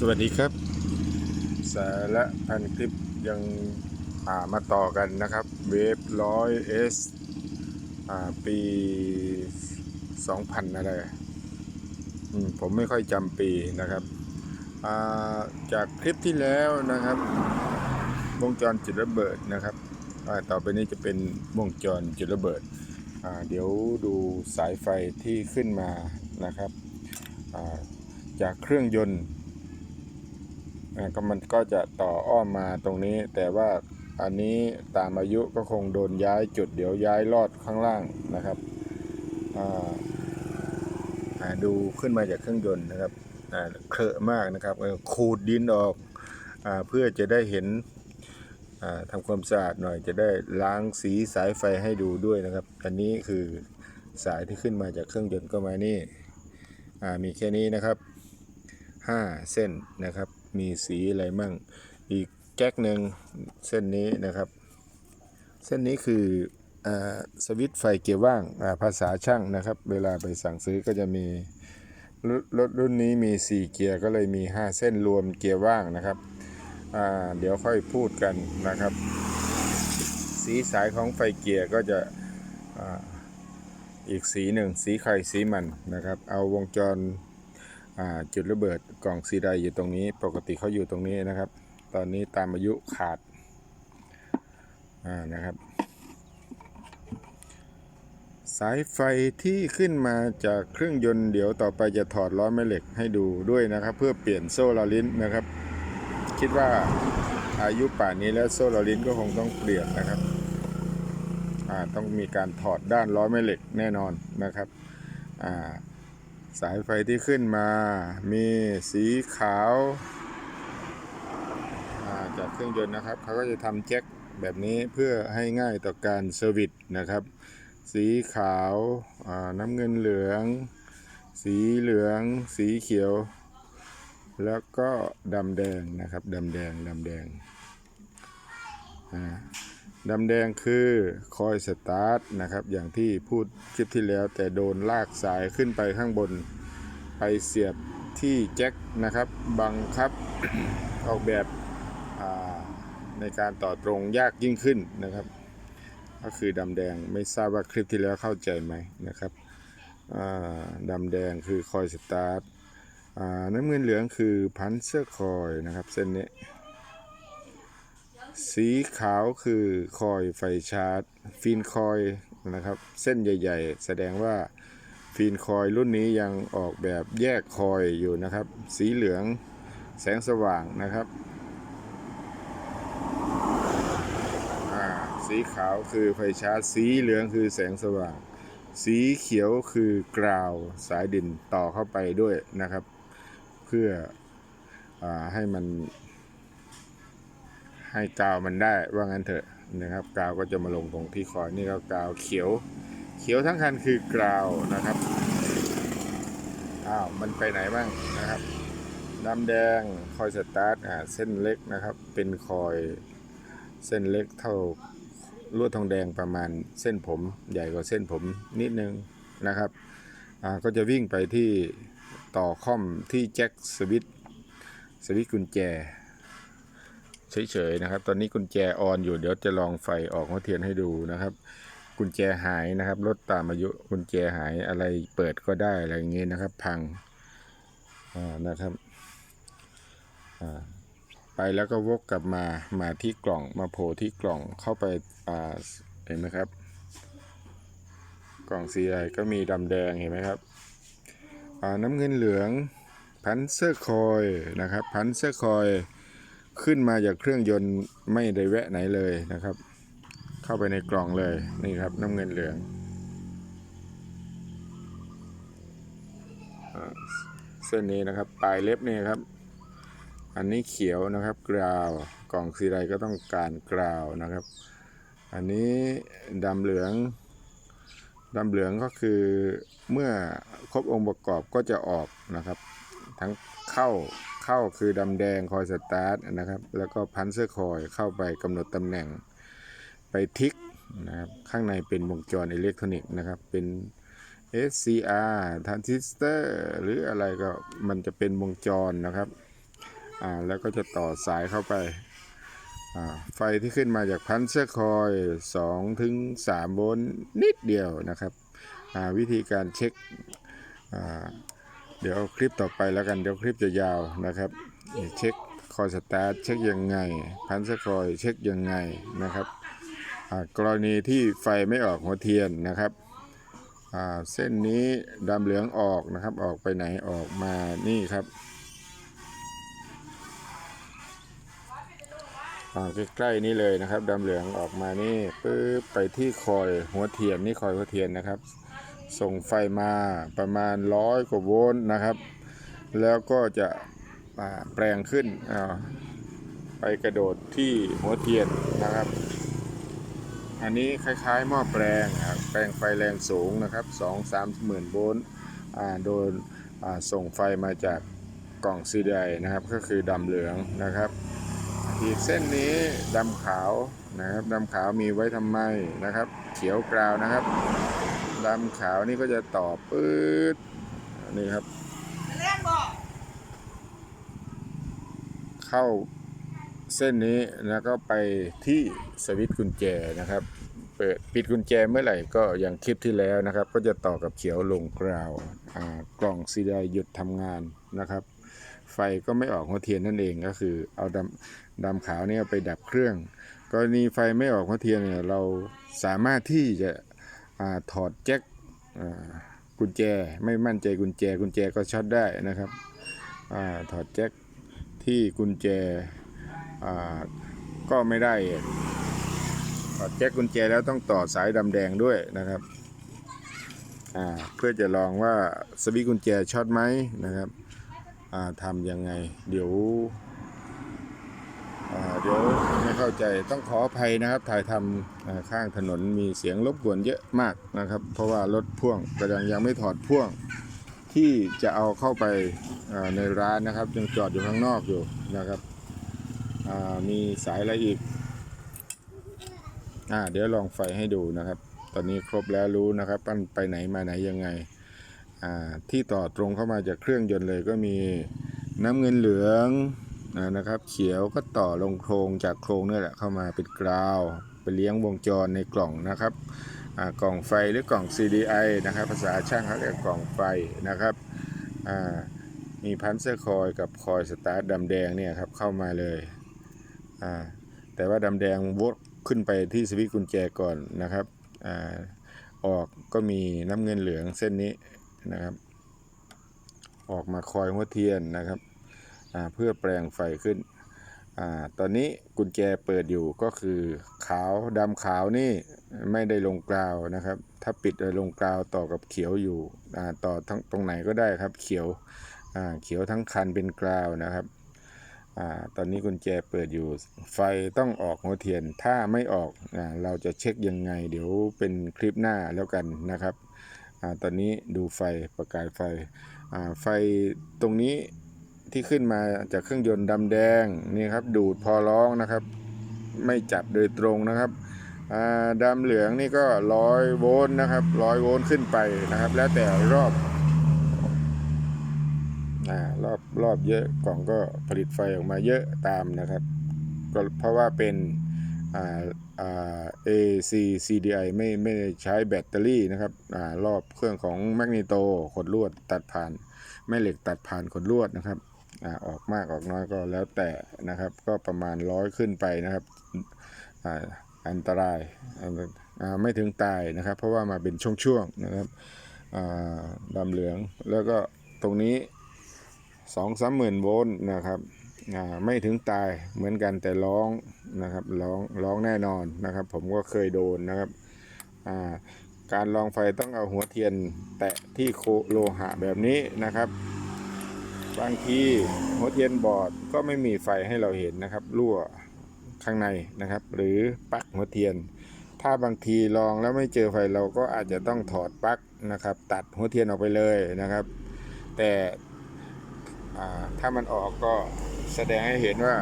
สวัสดีครับ สาระพันคลิปยังามาต่อกันนะครับ เวฟร้อยเอสปี 2000 อะไรผมไม่ค่อยจำปีนะครับาจากคลิปที่แล้วนะครับ วงจรจุดระเบิดนะครับ ต่อไปนี้จะเป็นวงจรจุดระเบิด เดี๋ยวดูสายไฟที่ขึ้นมานะครับาจากเครื่องยนต์ ก็มันก็จะต่ออ้อมมาตรงนี้ แต่ว่าอันนี้ตามอายุก็คงโดนย้ายจุดเดี๋ยวย้ายลอดข้างล่างนะครับดูขึ้นมาจากเครื่องยนต์นะครับเคอะมากนะครับขูดดินออกอเพื่อจะได้เห็นอ่าทำความสะอาดหน่อยจะได้ล้างสีสายไฟให้ดูด้วยนะครับ อันนี้คือสายที่ขึ้นมาจากเครื่องยนต์ก็มานี่มีแค่นี้นะครับ 5 เส้นนะครับ มีสีอะไรมั่ง อีกแก๊กหนึ่งเส้นนี้นะครับ เส้นนี้คืออสวิตไฟเกียร์ว่างภาษาช่างนะครับ เวลาไปสั่งซื้อก็จะมีรถรุ่นนี้มี 4 เกียร์ก็เลยมี 5 เส้นรวมเกียร์ว่างนะครับเดี๋ยวค่อยพูดกันนะครับ สีสายของไฟเกียร์ก็จะออีกสีหนึ่งสีไข่สีมันนะครับ เอาวงจร จุดระเบิดกล่องซีไดอยู่ตรงนี้ ปกติเขาอยู่ตรงนี้นะครับ ตอนนี้ตามอายุขาดานะครับ สายไฟที่ขึ้นมาจากเครื่องยนต์เดี๋ยวต่อไปจะถอดล้อแม่เหล็กให้ดูด้วยนะครับ เพื่อเปลี่ยนโซ่ลาลิ้นนะครับ คิดว่าอายุป่านนี้แล้วโซ่ลาลิ้นก็คงต้องเปลี่ยนนะครับต้องมีการถอดด้านล้อแม่เหล็กแน่นอนนะครับอ่า สายไฟที่ขึ้นมา มีสีขาวาจากเครื่องยนต์นะครับเขาก็จะทำแจ็คแบบนี้เพื่อให้ง่ายต่อการเซอร์วิสนะครับ สีขาวาน้ำเงินเหลือง สีเหลือง สีเขียว แล้วก็ดำแดงนะครับดำแดงดำแดงอ่า ดำแดงคือคอยสตาร์ทนะครับ อย่างที่พูดคลิปที่แล้ว แต่โดนลากสายขึ้นไปข้างบน ไปเสียบที่แจ็คนะครับ บังคับออกแบบในการต่อตรงยากยิ่งขึ้นนะครับ ก็คือดำแดงไม่ทราบว่าคลิปที่แล้วเข้าใจไหมนะครับดำแดงคือคอยสตาร์ทน้ำเงินเหลืองคือพันเสื้อคอยนะครับ เส้นนี้ สีขาวคือคอยไฟชาร์จ ฟินคอยนะครับ เส้นใหญ่ ๆ แสดงว่าฟินคอยรุ่นนี้ยังออกแบบแยกคอยอยู่นะครับ สีเหลืองแสงสว่างนะครับอ่าสีขาวคือไฟชาร์จ สีเหลืองคือแสงสว่าง สีเขียวคือกราวสายดินต่อเข้าไปด้วยนะครับ เพื่ออาให้มัน ให้กาวมันได้ว่างั้นเถอะนะครับ กาวก็จะมาลงตรงที่คอยนี่ก็กาวเขียว เขียวทั้งคันคือกาวนะครับอ้าวมันไปไหนบ้างนะครับดำแดงคอยสตาร์ทอ่าเส้นเล็กนะครับ เป็นคอยเส้นเล็กเท่าลวดทองแดงประมาณเส้นผมใหญ่กว่าเส้นผมนิดนึงนะครับอ่าก็จะวิ่งไปที่ต่อค่อมที่แจ็คสวิตสวิตกุญแจ เฉยๆนะครับ ตอนนี้กุญแจออนอยู่เดี๋ยวจะลองไฟออกหัวเทียนให้ดูนะครับ กุญแจหายนะครับรถตามอายุกุญแจหายอะไรเปิดก็ได้อะไรอย่างเงี้ยนะครับ พังอ่านะครับอ่าไปแล้วก็วกกลับมามาที่กล่องมาโผล่ที่กล่องเข้าไปอ่าเห็นไหมครับ กล่องสีอะไรก็มีดำแดงเห็นไหมครับอ่าน้ำเงินเหลืองพันเซอร์คอยนะครับพันเซอร์คอย ขึ้นมาจากเครื่องยนต์ไม่ได้แวะไหนเลยนะครับ เข้าไปในกล่องเลยนี่ครับน้ำเงินเหลืองเส้นนี้นะครับปลายเล็บนี่ครับ อันนี้เขียวนะครับกราวกล่องสีไรก็ต้องการกราวนะครับ อันนี้ดำเหลืองดำเหลืองก็คือเมื่อครบองค์ประกอบก็จะออกนะครับ ทั้งเข้า เข้าคือดำแดงคอยสตาร์ทนะครับ แล้วก็พันเซอร์คอยเข้าไปกำหนดตำแหน่งไปทิกนะครับข้างในเป็นวงจรอิเล็กทรอนิกส์นะครับ เป็น SCR ทรานซิสเตอร์หรืออะไรก็มันจะเป็นวงจรนะครับอ่าแล้วก็จะต่อสายเข้าไปอ่าไฟที่ขึ้นมาจากพันเซอร์คอย2ถึง3โวลต์นิดเดียวนะครับอ่าวิธีการเช็คอ่า เดี๋ยวคลิปต่อไปแล้วกันเดี๋ยวคลิปจะยาวนะครับ เช็คคอยสตาร์ทเช็คยังไง พันเซอร์คอยเช็คยังไงนะครับกรณีที่ไฟไม่ออกหัวเทียนนะครับเส้นนี้ดำเหลืองออกนะครับ ออกไปไหนออกมานี่ครับใกล้ๆนี่เลยนะครับดำเหลืองออกมานี่ปึ๊บไปที่คอยหัวเทียนนี่คอยหัวเทียนนะครับ ส่งไฟมาประมาณร้อยกว่าโวลต์นะครับ แล้วก็จะแปลงขึ้นไปกระโดดที่หัวเทียนนะครับ อันนี้คล้ายๆหม้อแปลงแปลงไฟแรงสูงนะครับ2 3หมื่นโวลต์โดยอ่าส่งไฟมาจากกล่องซีดีนะครับ ก็คือดำเหลืองนะครับ อีกเส้นนี้ดำขาวนะครับดำขาวมีไว้ทำไมนะครับ เขียวกราวนะครับ ดำขาวนี่ก็จะต่อปื๊ดนี่ครับเล่นบอกเข้าเส้นนี้แล้วก็ไปที่สวิตช์กุญแจนะครับ เปิดปิดกุญแจเมื่อไหร่ก็อย่างคลิปที่แล้วนะครับ ก็จะต่อกับเขียวลงกราวกล่องซีดีหยุดทำงานนะครับ ไฟก็ไม่ออกหัวเทียนนั่นเองก็คือเอาดำดำขาวเนี่ยไปดับเครื่องกรณีไฟไม่ออกหัวเทียนเนี่ยเราสามารถที่จะ ถอดแจ็คกุญแจไม่มั่นใจกุญแจกุญแจก็ช็อตได้นะครับอถอดแจ็คที่กุญแจก็ไม่ได้ถอดแจ็คกุญแจแล้วต้องต่อสายดำแดงด้วยนะครับเพื่อจะลองว่าสวิตกุญแจช็อตไหมนะครับทำยังไงเดี๋ยว เข้าใจต้องขออภัยนะครับ ถ่ายทำอ่าข้างถนนมีเสียงรบกวนเยอะมากนะครับ เพราะว่ารถพ่วงกำลังยังไม่ถอดพ่วงที่จะเอาเข้าไปในร้านนะครับยังจอดอยู่ข้างนอกอยู่นะครับมีสายอะไรอีกอ่าเดี๋ยวลองไฟให้ดูนะครับ ตอนนี้ครบแล้วรู้นะครับมันไปไหนมาไหนยังไงอ่าที่ต่อตรงเข้ามาจากเครื่องยนต์เลยก็มีน้ำเงินเหลือง นะครับ เขียวก็ต่อลงโครงจากโครงนี่แหละเข้ามาเป็นกราวไปเลี้ยงวงจรในกล่องนะครับกล่องไฟหรือกล่อง CDI นะครับ ภาษาช่างเขาเรียกกล่องไฟนะครับมีพันเซอร์คอยกับคอยสตาร์ทดำแดงเนี่ยครับเข้ามาเลยแต่ว่าดำแดงวกขึ้นไปที่สวิตช์กุญแจก่อนนะครับอออกก็มีน้ำเงินเหลืองเส้นนี้นะครับ ออกมาคอยหัวเทียนนะครับ เพื่อแปลงไฟขึ้นอตอนนี้กุญแจเปิดอยู่ก็คือขาวดำขาวนี่ไม่ได้ลงกราวนะครับ ถ้าปิดลงกราวต่อกับเขียวอยู่ต่อทั้งตรงไหนก็ได้ครับ เขียวเขียวทั้งคันเป็นกราวนะครับอตอนนี้กุญแจเปิดอยู่ไฟต้องออกหัวเทียนถ้าไม่ออกอเราจะเช็คยังไง เดี๋ยวเป็นคลิปหน้าแล้วกันนะครับอตอนนี้ดูไฟประกายไฟไฟตรงนี้ ที่ขึ้นมาจากเครื่องยนต์ดำแดงนี่ครับดูดพอร้องนะครับ ไม่จับโดยตรงนะครับอ่าดำเหลืองนี่ก็ร้อยโวลต์นะครับร้อยโวลต์ขึ้นไปนะครับ แล้วแต่รอบอรอบรอบเยอะกล่องก็ผลิตไฟออกมาเยอะตามนะครับ ก็เพราะว่าเป็นอ่าอ่า AC CDI ไม่ไม่ได้ใช้แบตเตอรี่นะครับอรอบเครื่องของแมกนีโตขดลวดตัดผ่าน แม่เหล็กตัดผ่านขดลวดนะครับ ออกมากออกน้อยก็แล้วแต่นะครับ ก็ประมาณร้อยขึ้นไปนะครับอันตรายไม่ถึงตายนะครับ เพราะว่ามาเป็นช่วงๆนะครับดำเหลืองแล้วก็ตรงนี้สองสามหมื่นโวลต์นะครับไม่ถึงตายเหมือนกันแต่ร้องนะครับร้องร้องแน่นอนนะครับ ผมก็เคยโดนนะครับการลองไฟต้องเอาหัวเทียนแตะที่โลหะแบบนี้นะครับ บางทีหัวเทียนบอดก็ไม่มีไฟให้เราเห็นนะครับ รั่วข้างในนะครับ หรือปลั๊กหัวเทียน ถ้าบางทีลองแล้วไม่เจอไฟเราก็อาจจะต้องถอดปลั๊กนะครับ ตัดหัวเทียนออกไปเลยนะครับ แต่ถ้ามันออกก็แสดงให้เห็นว่า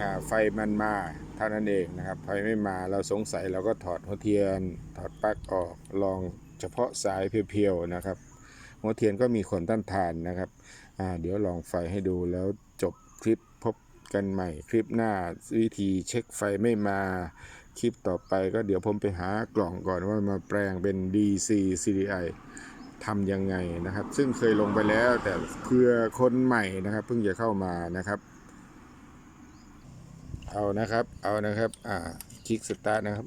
อ่าไฟมันมาเท่านั้นเองนะครับ ไฟไม่มาเราสงสัยเราก็ถอดหัวเทียน ถอดปลั๊กออกลองเฉพาะสายเพียวๆนะครับ หัวเทียนก็มีคนต้านทานนะครับอ่าเดี๋ยวลองไฟให้ดูแล้วจบคลิปพบกันใหม่คลิปหน้าวิธีเช็คไฟไม่มาคลิปต่อไปก็เดี๋ยวผมไปหากล่องก่อนว่ามาแปลงเป็น DC CDI ทำยังไงนะครับ ซึ่งเคยลงไปแล้วแต่เพื่อคนใหม่นะครับ เพิ่งจะเข้ามานะครับ เอานะครับเอานะครับอ่าคลิกสตาร์ทนะครับ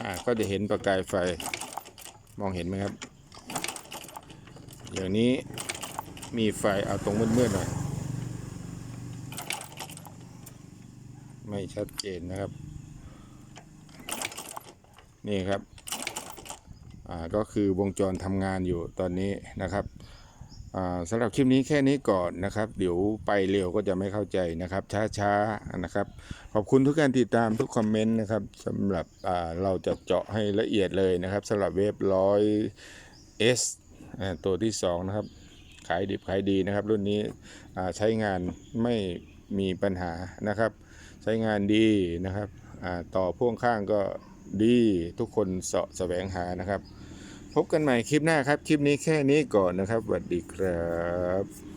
อ่าก็จะเห็นประกายไฟมองเห็นไหมครับ อย่างนี้มีไฟเอาตรงมืดๆหน่อย ไม่ชัดเจนนะครับ นี่ครับ อ่าก็คือวงจรทำงานอยู่ตอนนี้นะครับอ่าสำหรับคลิปนี้แค่นี้ก่อนนะครับ เดี๋ยวไปเร็วก็จะไม่เข้าใจนะครับ ช้าๆนะครับ ขอบคุณทุกการติดตามทุกคอมเมนต์นะครับสำหรับอ่าเราจะเจาะให้ละเอียดเลยนะครับสำหรับเวฟร้อยเอส ตัวที่2นะครับ ขายดิบขายดีนะครับ รุ่นนี้ใช้งานไม่มีปัญหานะครับ ใช้งานดีนะครับต่อพ่วงข้างก็ดีทุกคนเสาะแสวงหานะครับ พบกันใหม่คลิปหน้าครับ คลิปนี้แค่นี้ก่อนนะครับสวัสดีครับ